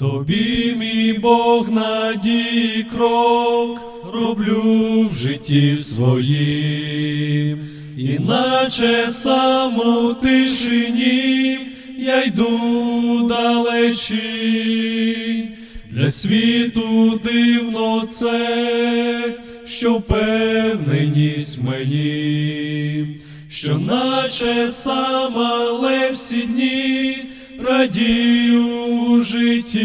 Тобі, мій Бог, надій крок роблю в житті своїм, іначе сам у тишині я йду далечі, для світу дивно це, що впевненість мені, що наче сам, але всі дні радію у житті,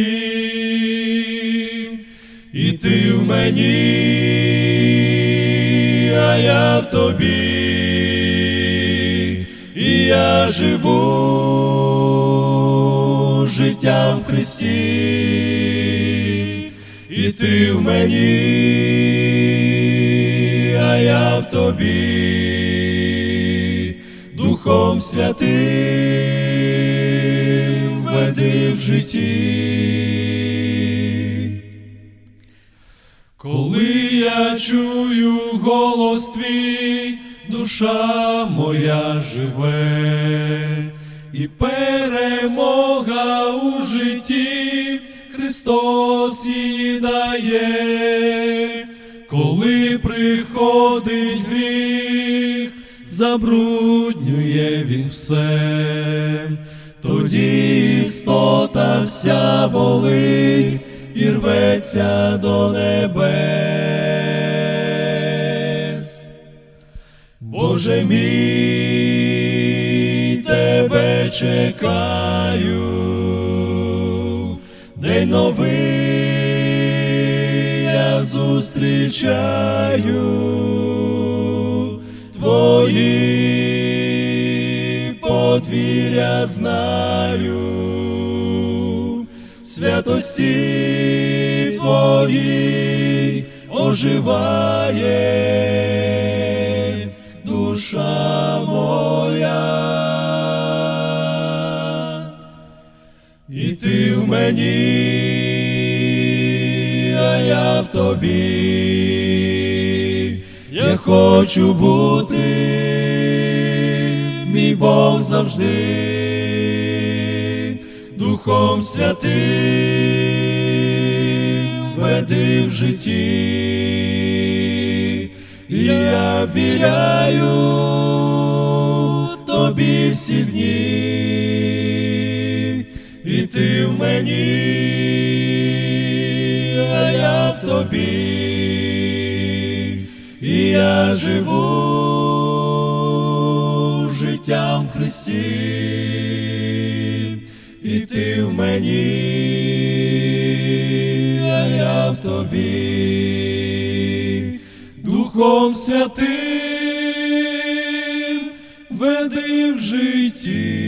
і ти в мені, а я в тобі, і я живу життям в Христі, і ти в мені, а я в тобі, Духом Святим веди в житті. Коли я чую голос твій, душа моя живе, і перемога у житті Христос її дає, коли приходить гріх, забруднює він все, тоді істота вся болить і рветься до небес. Боже мій, тебе чекаю, день новий я зустрічаю, твої подвір'я знаю, святості твоїй оживає душа моя. І ти в мені, а я в тобі. Я хочу бути, мій Бог завжди, Духом Святим веди в житті. Я віряю тобі всі дні, і ти в мені, а я в тобі, я живу життям Христі, і ти в мені, а я в тобі. Духом Святим веди в житті.